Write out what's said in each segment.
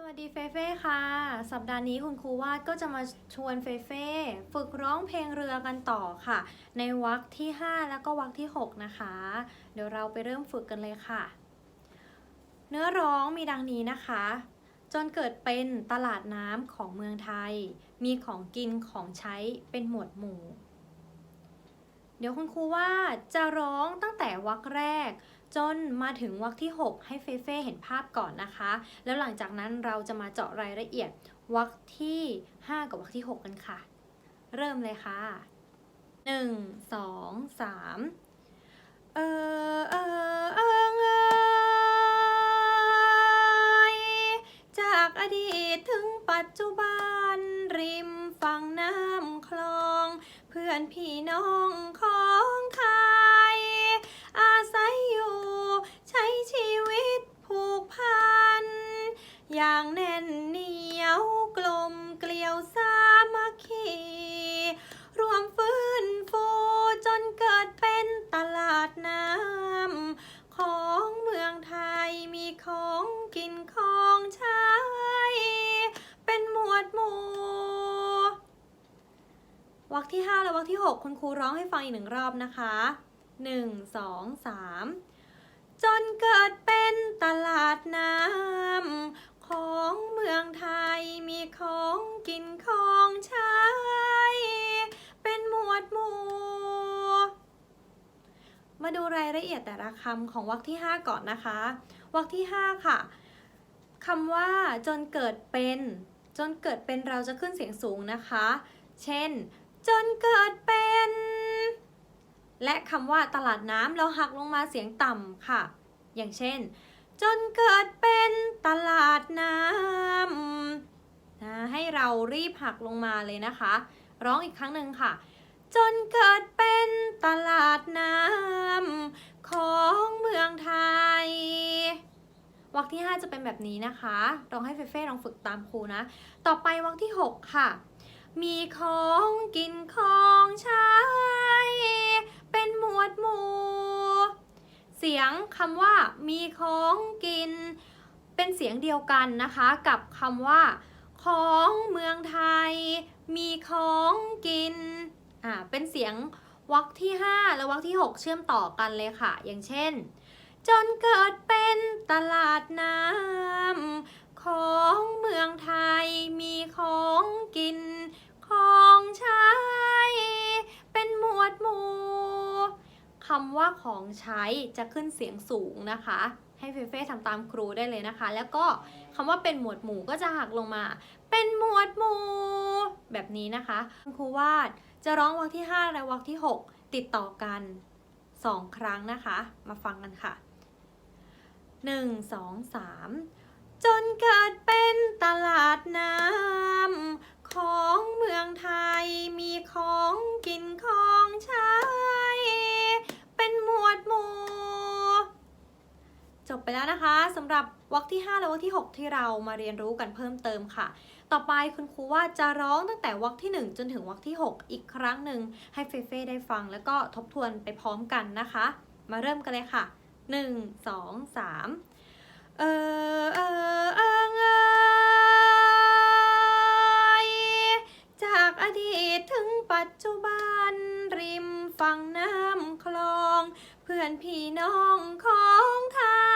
สวัสดีเฟเฟ่ค่ะ สัปดาห์นี้คุณครูวาดก็จะมาชวนเฟเฟ่ฝึกร้องเพลงเรือกันต่อค่ะ ในวรรคที่ 5 แล้วก็วรรคที่ 6 นะคะ เดี๋ยวเราไปเริ่มฝึกกันเลยค่ะ เนื้อร้องมีดังนี้นะคะ จนเกิดเป็นตลาดน้ำของเมืองไทย มีของกินของใช้เป็นหมวดหมู่ เดี๋ยวคุณครูว่าจะร้องตั้งแต่วรรคแรก จนมาถึงวรรคที่ 6 ให้เฟเฟ่เห็นภาพก่อนนะคะ แล้วหลังจากนั้นเราจะมาเจาะรายละเอียดวรรคที่ 5 กับวรรคที่ 6 กันค่ะ เริ่มเลยค่ะ 1 2 3 เออเออเออเอยจากอดีตถึงปัจจุบัน ริมฝั่งน้ำคลอง เพื่อนพี่น้องของไท รรคที่ 5 และวรรคที่ 6 คุณครูร้องให้ฟังอีกหนึ่งรอบนะคะ 1 2 3 จนเกิดเป็นตลาดน้ำของเมืองไทยมีของกินของใช้ เป็นหมวดหมู่ มาดูรายละเอียดแต่ละคำของวรรคที่ 5 ก่อนนะคะวรรคที่ 5 ค่ะคำว่าจนเกิดเป็น จนเกิดเป็นเราจะขึ้นเสียงสูงนะคะ เช่น จนเกิดเป็น และคำว่าตลาดน้ำเราหักลงมาเสียงต่ำค่ะ อย่างเช่น จนเกิดเป็นตลาดน้ำนะให้เรารีบหักลงมาเลยนะคะ ร้องอีกครั้งหนึ่งค่ะ จนเกิดเป็นตลาดน้ำของเมืองไทยวรรคที่ 5 จะเป็นแบบนี้นะคะ ลองให้เฟเฟ่ลองฝึกตามครูนะ ต่อไปวรรคที่ 6 ค่ะ มีของกินของใช้ เป็นหมวดหมู่ เสียงคำว่า มีของกิน เป็นเสียงเดียวกันนะคะ กับคำว่า ของเมืองไทย มีของกินอ่าเป็นเสียงวรรคที่ 5 และวรรคที่ 6 เชื่อมต่อกันเลยค่ะ อย่างเช่น จนเกิดเป็นตลาดน้ำของเมืองไทยมีของ คำว่าของใช้จะขึ้นเสียงสูงนะคะ ให้เฟเฟ่ทำตามครูได้เลยนะคะ แล้วก็คำว่าเป็นหมวดหมู่ก็จะหักลงมา เป็นหมวดหมู่ แบบนี้นะคะคุณครูวาดจะร้องวรรคที่ 5 และวรรคที่ 6 ติดต่อกัน 2 ครั้งนะคะ มาฟังกันค่ะ 1 2 3 จนเกิดเป็นตลาดน้ำของเมืองไทยมีของ ไปแล้วนะคะสำหรับวรรคที่ 5 และวรรคที่ 6 ที่เรามาเรียนรู้กันเพิ่มเติมค่ะ ต่อไปคุณครูว่าจะร้องตั้งแต่วรรคที่ 1 จนถึงวรรคที่ 6 อีกครั้งหนึ่งให้เฟเฟ่ได้ฟัง แล้วก็ทบทวนไปพร้อมกันนะคะ มาเริ่มกันเลยค่ะ 1 2 3 เออเออเออเอยจากอดีตถึงปัจจุบันริมฝั่งน้ำคลอง เพื่อนพี่น้องของไทย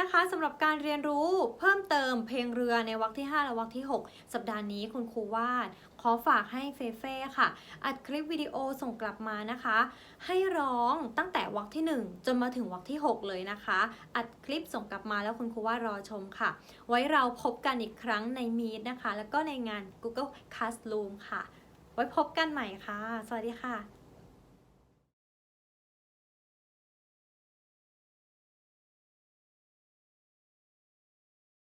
นะคะสำหรับการเรียนรู้เพิ่มเติมเพลงเรือในวรรคที่ 5 และวรรคที่ 6 สัปดาห์นี้คุณครูวาด ขอฝากให้เฟเฟ่ค่ะ อัดคลิปวิดีโอส่งกลับมานะคะ ให้ร้องตั้งแต่วรรคที่ 1 จนมาถึงวรรคที่ 6 เลยนะคะ อัดคลิปส่งกลับมาแล้วคุณครูวาดรอชมค่ะ ไว้เราพบกันอีกครั้งใน Meet นะคะ แล้วก็ในงาน Google Classroom ค่ะ ไว้พบกันใหม่ค่ะ สวัสดีค่ะ